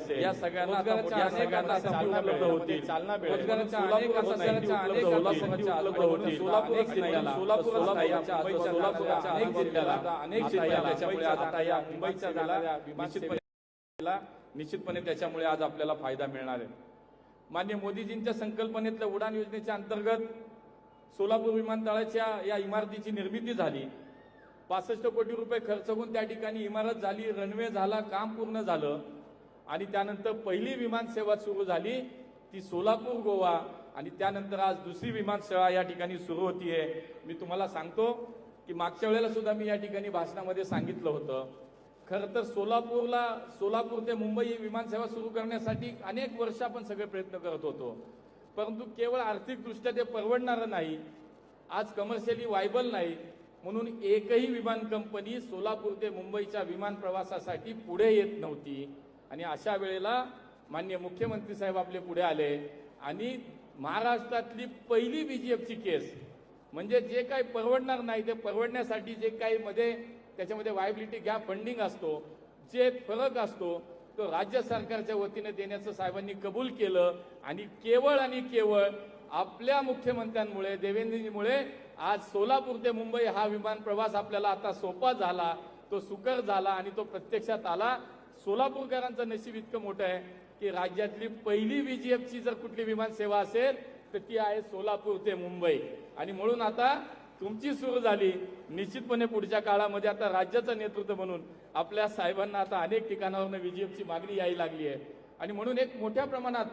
असेल. या सगळ्यांना या चालना चालना मिळेल. सोलापूरच्या अनेक जिल्ह्याला, अनेक जिल्ह्याला, त्याच्यामुळे आता या मुंबईच्या जाणाऱ्या निश्चितपणे त्याच्यामुळे आज आपल्याला फायदा मिळणार आहे. मान्य मोदीजींच्या संकल्पनेतल्या उडान योजनेच्या अंतर्गत सोलापूर विमानतळाच्या या इमारतीची निर्मिती झाली. पासष्ट कोटी रुपये खर्च होऊन त्या ठिकाणी इमारत झाली रनवे झाला काम पूर्ण झालं. आणि त्यानंतर पहिली विमानसेवा सुरू झाली ती सोलापूर गोवा. आणि त्यानंतर आज दुसरी विमानसेवा या ठिकाणी सुरू होतीये. मी तुम्हाला सांगतो की मागच्या वेळेला सुद्धा मी या ठिकाणी भाषणामध्ये सांगितलं होतं. खरं तर सोलापूरला सोलापूर ते मुंबई ही विमानसेवा सुरू करण्यासाठी अनेक वर्ष आपण सगळे प्रयत्न करत होतो. परंतु केवळ आर्थिकदृष्ट्या ते परवडणारं नाही. आज कमर्शियली वायबल नाही. म्हणून एकही विमान कंपनी सोलापूर ते मुंबईच्या विमान प्रवासासाठी पुढे येत नव्हती. आणि अशा वेळेला मान्य मुख्यमंत्री साहेब आपले पुढे आले. आणि महाराष्ट्रातली पहिली बीजीएफची केस म्हणजे जे काही परवडणार नाही ते परवडण्यासाठी जे काही मध्ये त्याच्यामध्ये वायबिलिटी गॅप फंडिंग असतो जे फरक असतो तो राज्य सरकारच्या वतीने देण्याचं साहेबांनी कबूल केलं. आणि केवळ आणि केवळ आपल्या मुख्यमंत्र्यांमुळे देवेंद्रजीमुळे आज सोलापूर ते मुंबई हा विमान प्रवास आपल्याला आता सोपा झाला तो सुकर झाला आणि तो प्रत्यक्षात आला. सोलापूरकरांचं नशीब इतकं मोठं आहे की राज्यातली पहिली बीजीएफची जर कुठली विमान सेवा असेल तर ती आहे सोलापूर ते मुंबई. आणि म्हणून आता तुमची सुरू झाली. निश्चितपणे पुढच्या काळामध्ये आता राज्याचं नेतृत्व म्हणून आपल्या साहेबांना आता अनेक ठिकाणावरून बीजीएफची मागणी यायला लागली आहे. आणि म्हणून एक मोठ्या प्रमाणात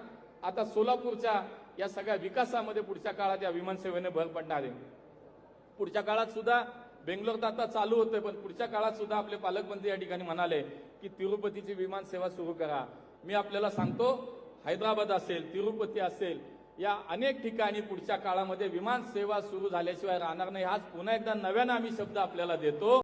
आता सोलापूरच्या या सगळ्या विकासामध्ये पुढच्या काळात या विमानसेवेने भर पडणार आहे. पुढच्या काळात सुद्धा बेंगलोर तर आता चालू होतंय पण पुढच्या काळात सुद्धा आपले पालकमंत्री या ठिकाणी म्हणाले की तिरुपतीची विमान सेवा सुरू करा. मी आपल्याला सांगतो हैदराबाद असेल तिरुपती असेल या अनेक ठिकाणी पुढच्या काळामध्ये विमान सेवा सुरू झाल्याशिवाय राहणार नाही. हाच पुन्हा एकदा नव्यानं आम्ही शब्द आपल्याला देतो.